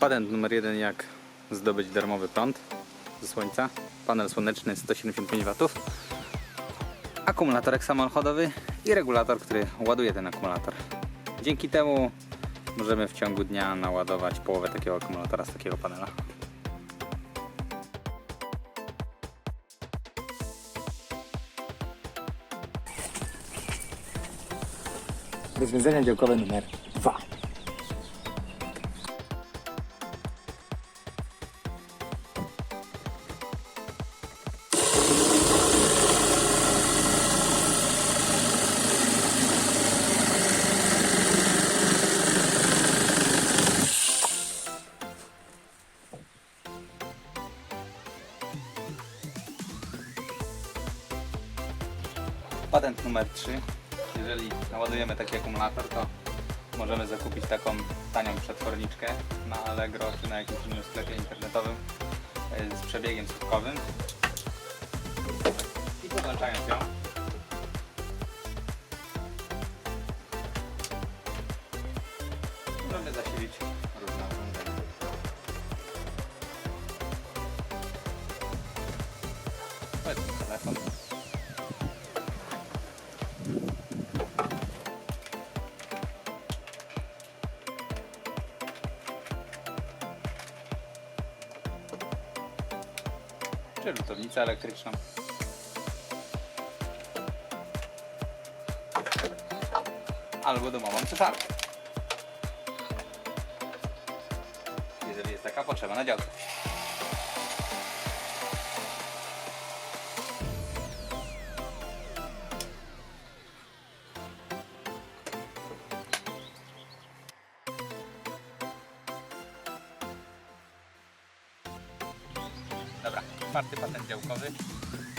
Patent numer jeden jak zdobyć darmowy prąd ze słońca. Panel słoneczny 175 W. Akumulatorek samochodowy i regulator, który ładuje ten akumulator. Dzięki temu możemy w ciągu dnia naładować połowę takiego akumulatora z takiego panela. Rozwiązania działkowe numer dwa. Patent numer 3. Jeżeli naładujemy taki akumulator, to możemy zakupić taką tanią przetworniczkę na Allegro czy na jakimś innym sklepie internetowym e, z przebiegiem sutkowym. I podłączając ją, możemy zasilić różne urządzenia. Powiedzmy telefon. Czy lutownicę elektryczną. Albo domową cesarkę. Jeżeli jest taka potrzeba na działce. Czwarty patent działkowy.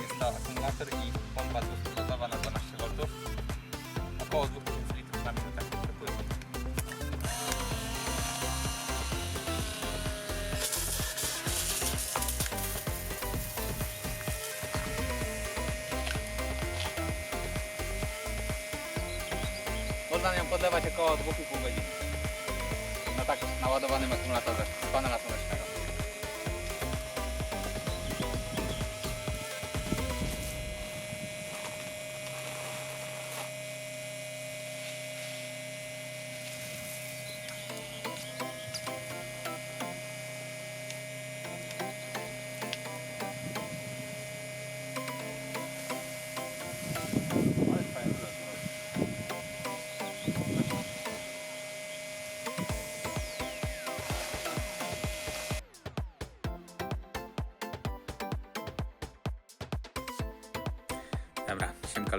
Jest to akumulator i pompa 200 na 12 V. Około 2000 litrów na minutę przepływu. Można nią podlewać około 2,5 godziny. Na tak naładowanym akumulatorze z panela słonecznego. Dobra, siemka.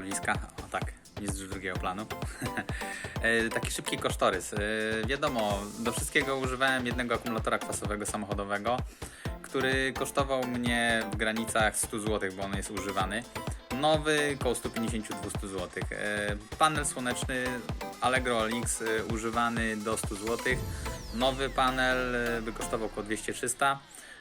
O tak, nic z drugiego planu. E, Taki szybki kosztorys. E, Wiadomo, do wszystkiego używałem jednego akumulatora kwasowego samochodowego, który kosztował mnie w granicach 100 zł, bo on jest używany. Nowy koło 150-200 zł. Panel słoneczny Allegro Lynx e, używany do 100 zł. Nowy panel by kosztował około 200-300.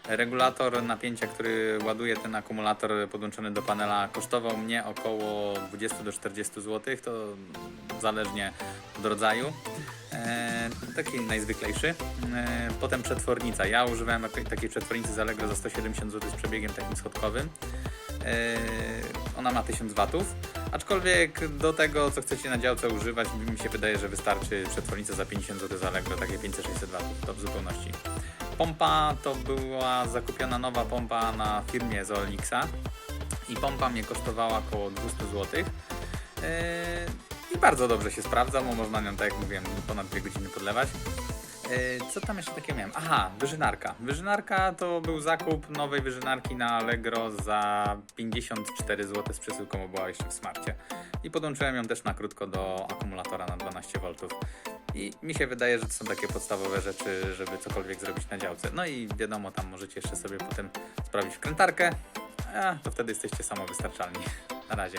Regulator napięcia, który ładuje ten akumulator podłączony do panela kosztował mnie około 20 do 40 zł, to zależnie od rodzaju. E, taki najzwyklejszy. E, potem przetwornica. Ja używałem takiej- przetwornicy z Allegro za 170 zł z przebiegiem takim schodkowym. E, ona ma 1000 watów, aczkolwiek do tego, co chcecie na działce używać, mi się wydaje, że wystarczy przetwornica za 50 zł z Allegro, takie 500-600 watów, to w zupełności. Pompa to była zakupiona nowa pompa na firmie z i pompa mnie kosztowała około 200 zł. Yy, I bardzo dobrze się sprawdza, bo można nią, tak jak mówiłem, ponad 2 godziny podlewać. Yy, Co tam jeszcze takiego miałem? Aha, wyżynarka. Wyżynarka to był zakup nowej wyżynarki na Allegro za 54 zł z przesyłką, bo była jeszcze w smarcie. I podłączyłem ją też na krótko do akumulatora na 12 V. I mi się wydaje, że to są takie podstawowe rzeczy, żeby cokolwiek zrobić na działce. No i wiadomo, tam możecie jeszcze sobie potem sprawić wkrętarkę, a to wtedy jesteście samowystarczalni. Na razie.